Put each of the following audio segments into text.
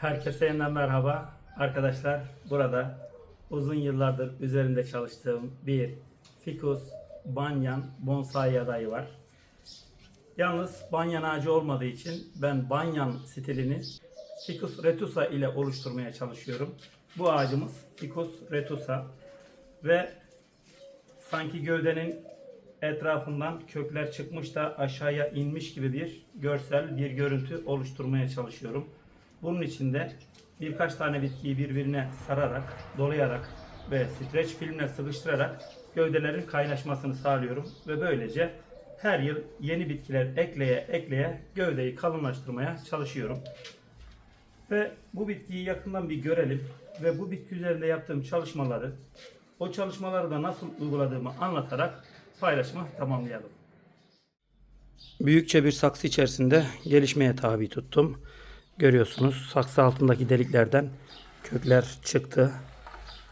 Herkese yeniden merhaba. Arkadaşlar burada uzun yıllardır üzerinde çalıştığım bir Ficus Banyan bonsai adayı var. Yalnız banyan ağacı olmadığı için ben banyan stilini Ficus retusa ile oluşturmaya çalışıyorum. Bu ağacımız Ficus retusa ve sanki gövdenin etrafından kökler çıkmış da aşağıya inmiş gibi bir görsel bir görüntü oluşturmaya çalışıyorum. Bunun için de birkaç tane bitkiyi birbirine sararak, dolayarak ve streç filmle sıkıştırarak gövdelerin kaynaşmasını sağlıyorum ve böylece her yıl yeni bitkiler ekleye ekleye gövdeyi kalınlaştırmaya çalışıyorum. Ve bu bitkiyi yakından bir görelim ve bu bitki üzerinde yaptığım çalışmaları, o çalışmaları da nasıl uyguladığımı anlatarak paylaşımı tamamlayalım. Büyükçe bir saksı içerisinde gelişmeye tabi tuttum. Görüyorsunuz saksı altındaki deliklerden kökler çıktı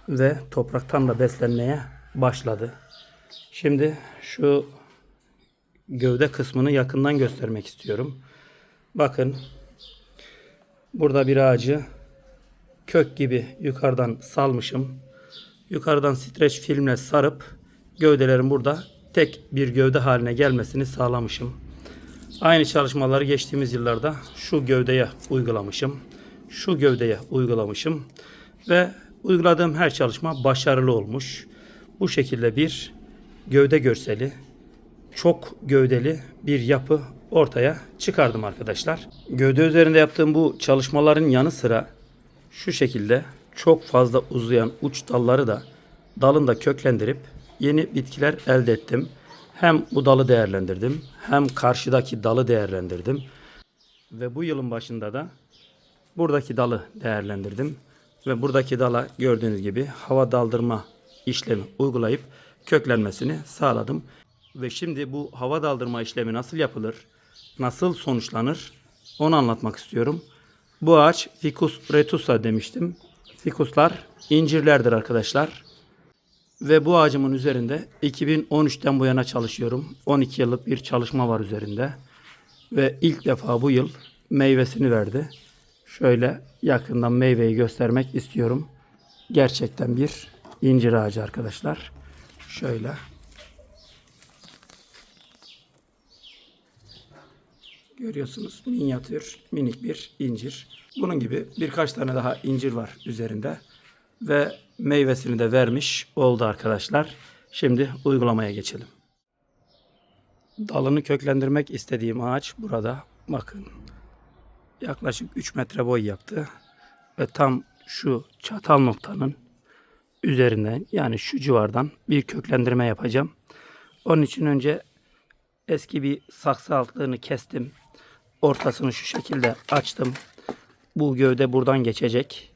ve topraktan da beslenmeye başladı. Şimdi şu gövde kısmını yakından göstermek istiyorum. Bakın burada bir ağacı kök gibi yukarıdan salmışım. Yukarıdan streç filmle sarıp gövdelerin burada tek bir gövde haline gelmesini sağlamışım. Aynı çalışmaları geçtiğimiz yıllarda şu gövdeye uygulamışım. Şu gövdeye uygulamışım. Ve uyguladığım her çalışma başarılı olmuş. Bu şekilde bir gövde görseli, çok gövdeli bir yapı ortaya çıkardım arkadaşlar. Gövde üzerinde yaptığım bu çalışmaların yanı sıra şu şekilde çok fazla uzayan uç dalları da dalında köklendirip yeni bitkiler elde ettim. Hem bu dalı değerlendirdim hem karşıdaki dalı değerlendirdim. Ve bu yılın başında da buradaki dalı değerlendirdim. Ve buradaki dala gördüğünüz gibi hava daldırma işlemi uygulayıp köklenmesini sağladım. Ve şimdi bu hava daldırma işlemi nasıl yapılır, nasıl sonuçlanır onu anlatmak istiyorum. Bu ağaç Ficus retusa demiştim. Ficuslar incirlerdir arkadaşlar. Ve bu ağacımın üzerinde 2013'ten bu yana çalışıyorum. 12 yıllık bir çalışma var üzerinde. Ve ilk defa bu yıl meyvesini verdi. Şöyle yakından meyveyi göstermek istiyorum. Gerçekten bir incir ağacı arkadaşlar. Şöyle. Görüyorsunuz minyatür minik bir incir. Bunun gibi birkaç tane daha incir var üzerinde. Ve meyvesini de vermiş oldu arkadaşlar. Şimdi uygulamaya geçelim. Dalını köklendirmek istediğim ağaç burada. Bakın yaklaşık 3 metre boy yaptı. Ve tam şu çatal noktanın üzerinden yani şu civardan bir köklendirme yapacağım. Onun için önce eski bir saksı altlığını kestim. Ortasını şu şekilde açtım. Bu gövde buradan geçecek.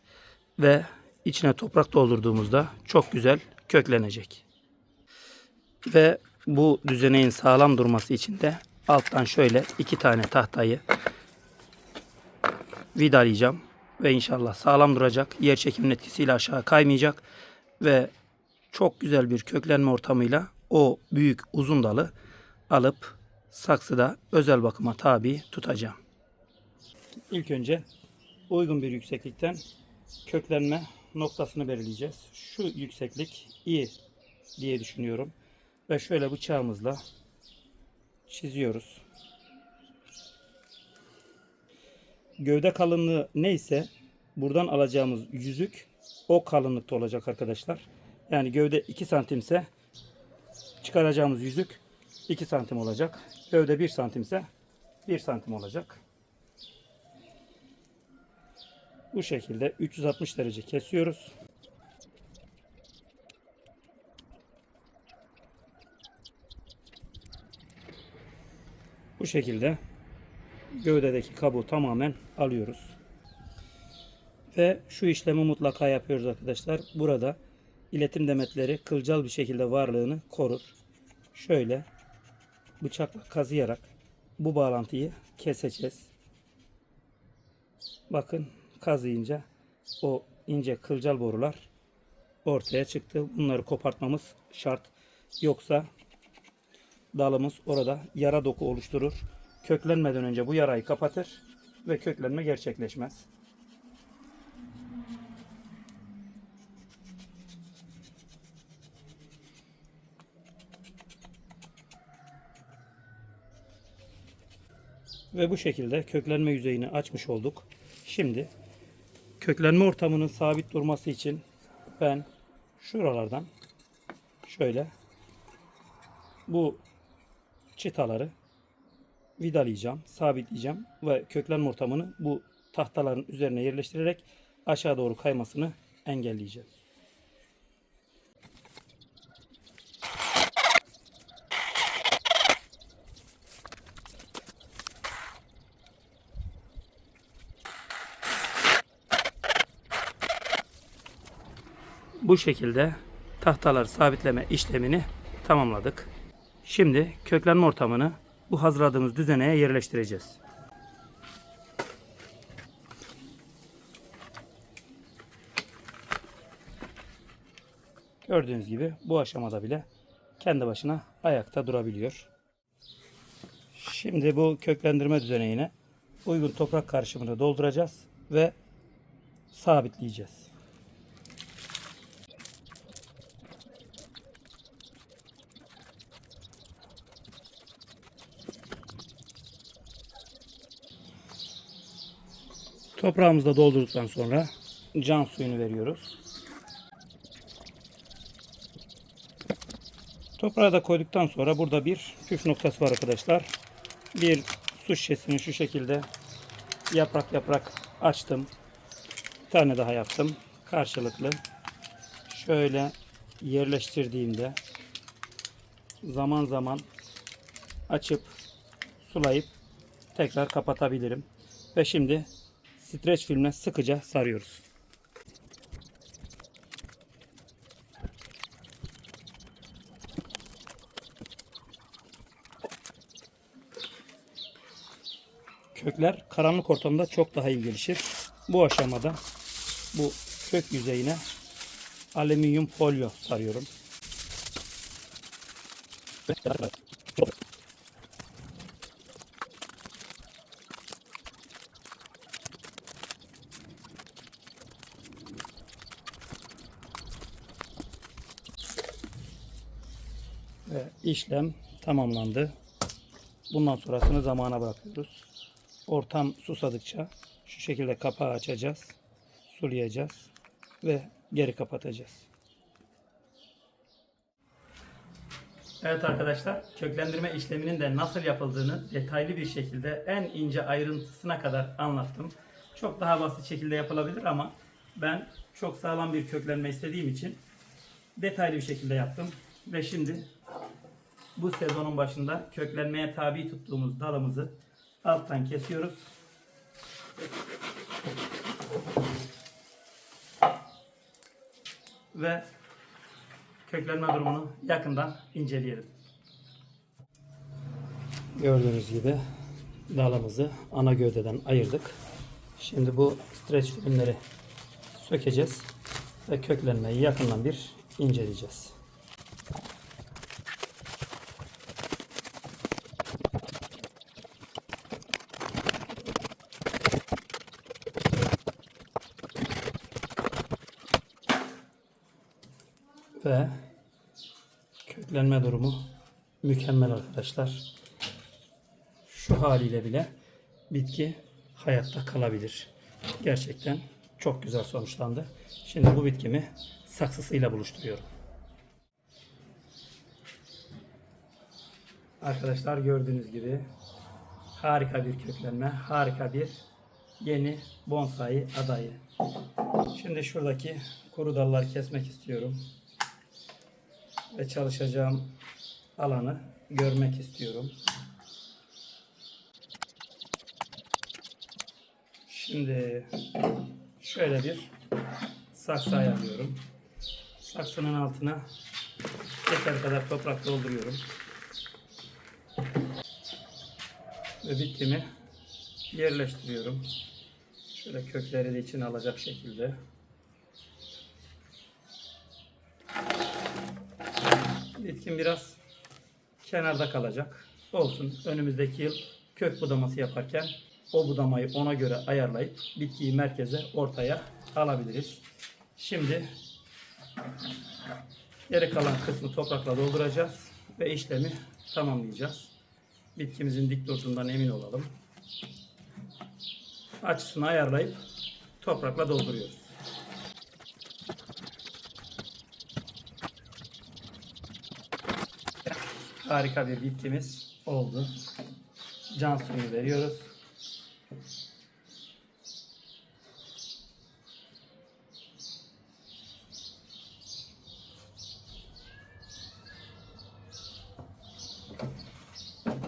Ve içine toprak doldurduğumuzda çok güzel köklenecek. Ve bu düzeneğin sağlam durması için de alttan şöyle iki tane tahtayı vidalayacağım. Ve inşallah sağlam duracak. Yer çekiminin etkisiyle aşağı kaymayacak. Ve çok güzel bir köklenme ortamıyla o büyük uzun dalı alıp saksıda özel bakıma tabi tutacağım. İlk önce uygun bir yükseklikten köklenme noktasını belirleyeceğiz. Şu yükseklik iyi diye düşünüyorum. Ve şöyle bıçağımızla çiziyoruz. Gövde kalınlığı neyse buradan alacağımız yüzük o kalınlıkta olacak arkadaşlar. Yani gövde 2 santimse çıkaracağımız yüzük 2 santim olacak. Gövde 1 santimse 1 santim olacak. Bu şekilde 360 derece kesiyoruz. Bu şekilde gövdedeki kabuğu tamamen alıyoruz. Ve şu işlemi mutlaka yapıyoruz arkadaşlar. Burada iletim demetleri kılcal bir şekilde varlığını korur. Şöyle bıçakla kazıyarak bu bağlantıyı keseceğiz. Bakın kazıyınca o ince kılcal borular ortaya çıktı. Bunları kopartmamız şart. Yoksa dalımız orada yara doku oluşturur. Köklenmeden önce bu yarayı kapatır ve köklenme gerçekleşmez. Ve bu şekilde köklenme yüzeyini açmış olduk. Şimdi köklenme ortamının sabit durması için ben şuralardan şöyle bu çıtaları vidalayacağım, sabitleyeceğim ve köklenme ortamını bu tahtaların üzerine yerleştirerek aşağı doğru kaymasını engelleyeceğim. Bu şekilde tahtaları sabitleme işlemini tamamladık. Şimdi köklenme ortamını bu hazırladığımız düzeneye yerleştireceğiz. Gördüğünüz gibi bu aşamada bile kendi başına ayakta durabiliyor. Şimdi bu köklendirme düzeneğine uygun toprak karışımını dolduracağız ve sabitleyeceğiz. Toprağımızı da doldurduktan sonra can suyunu veriyoruz. Toprağı da koyduktan sonra burada bir püf noktası var arkadaşlar. Bir su şişesini şu şekilde yaprak yaprak açtım. Bir tane daha yaptım. Karşılıklı. Şöyle yerleştirdiğimde zaman zaman açıp sulayıp tekrar kapatabilirim. Ve şimdi streç filmle sıkıca sarıyoruz. Kökler karanlık ortamda çok daha iyi gelişir. Bu aşamada bu kök yüzeyine alüminyum folyo sarıyorum. Ve işlem tamamlandı. Bundan sonrasını zamana bırakıyoruz. Ortam susadıkça şu şekilde kapağı açacağız. Sulayacağız ve geri kapatacağız. Evet arkadaşlar, köklendirme işleminin de nasıl yapıldığını detaylı bir şekilde en ince ayrıntısına kadar anlattım. Çok daha basit şekilde yapılabilir ama ben çok sağlam bir köklenme istediğim için detaylı bir şekilde yaptım. Ve şimdi bu sezonun başında köklenmeye tabi tuttuğumuz dalımızı alttan kesiyoruz. Ve köklenme durumunu yakından inceleyelim. Gördüğünüz gibi dalımızı ana gövdeden ayırdık. Şimdi bu streç filmleri sökeceğiz ve köklenmeyi yakından bir inceleyeceğiz. Ve köklenme durumu mükemmel arkadaşlar. Şu haliyle bile bitki hayatta kalabilir. Gerçekten çok güzel sonuçlandı. Şimdi bu bitkimi saksısıyla buluşturuyorum. Arkadaşlar gördüğünüz gibi harika bir köklenme, harika bir yeni bonsai adayı. Şimdi şuradaki kuru dalları kesmek istiyorum. Ve çalışacağım alanı görmek istiyorum. Şimdi şöyle bir saksı ayarlıyorum. Saksının altına yeter kadar toprak dolduruyorum. Ve bitkimi yerleştiriyorum. Şöyle kökleri de içine alacak şekilde. Bitkim biraz kenarda kalacak. Olsun. Önümüzdeki yıl kök budaması yaparken o budamayı ona göre ayarlayıp bitkiyi merkeze ortaya alabiliriz. Şimdi geri kalan kısmı toprakla dolduracağız ve işlemi tamamlayacağız. Bitkimizin dik durduğundan emin olalım. açısını ayarlayıp toprakla dolduruyoruz. Harika bir bitkimiz oldu. Can suyu veriyoruz.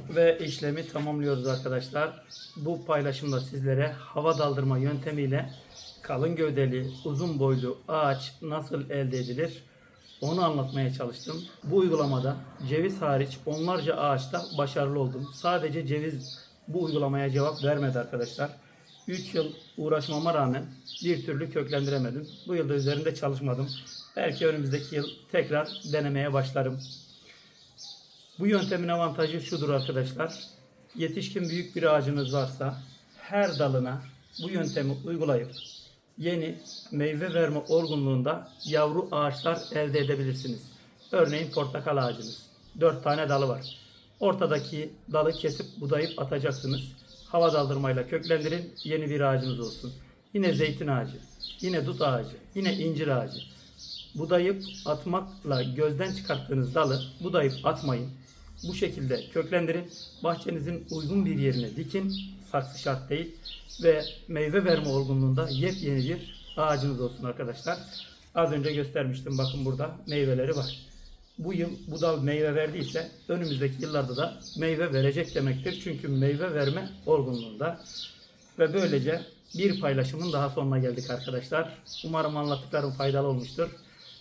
Ve işlemi tamamlıyoruz arkadaşlar. Bu paylaşımda sizlere hava daldırma yöntemiyle kalın gövdeli, uzun boylu ağaç nasıl elde edilir onu anlatmaya çalıştım. Bu uygulamada ceviz hariç onlarca ağaçta başarılı oldum. Sadece ceviz bu uygulamaya cevap vermedi arkadaşlar. 3 yıl uğraşmama rağmen bir türlü köklendiremedim. Bu yılda üzerinde çalışmadım. Belki önümüzdeki yıl tekrar denemeye başlarım. Bu yöntemin avantajı şudur arkadaşlar. Yetişkin büyük bir ağacınız varsa her dalına bu yöntemi uygulayıp yeni meyve verme olgunluğunda yavru ağaçlar elde edebilirsiniz. Örneğin portakal ağacınız. 4 tane dalı var. Ortadaki dalı kesip budayıp atacaksınız. Hava daldırmayla köklendirin. Yeni bir ağacınız olsun. Yine zeytin ağacı, yine dut ağacı, yine incir ağacı. Budayıp atmakla gözden çıkarttığınız dalı budayıp atmayın. Bu şekilde köklendirin. Bahçenizin uygun bir yerine dikin. Saksı şart değil. Ve meyve verme olgunluğunda yepyeni bir ağacınız olsun arkadaşlar. Az önce göstermiştim. Bakın burada meyveleri var. Bu yıl bu dal meyve verdiyse önümüzdeki yıllarda da meyve verecek demektir. Çünkü meyve verme olgunluğunda. Ve böylece bir paylaşımın daha sonuna geldik arkadaşlar. Umarım anlattıklarım faydalı olmuştur.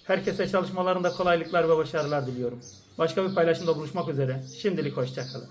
Herkese çalışmalarında kolaylıklar ve başarılar diliyorum. Başka bir paylaşımda buluşmak üzere. Şimdilik hoşçakalın.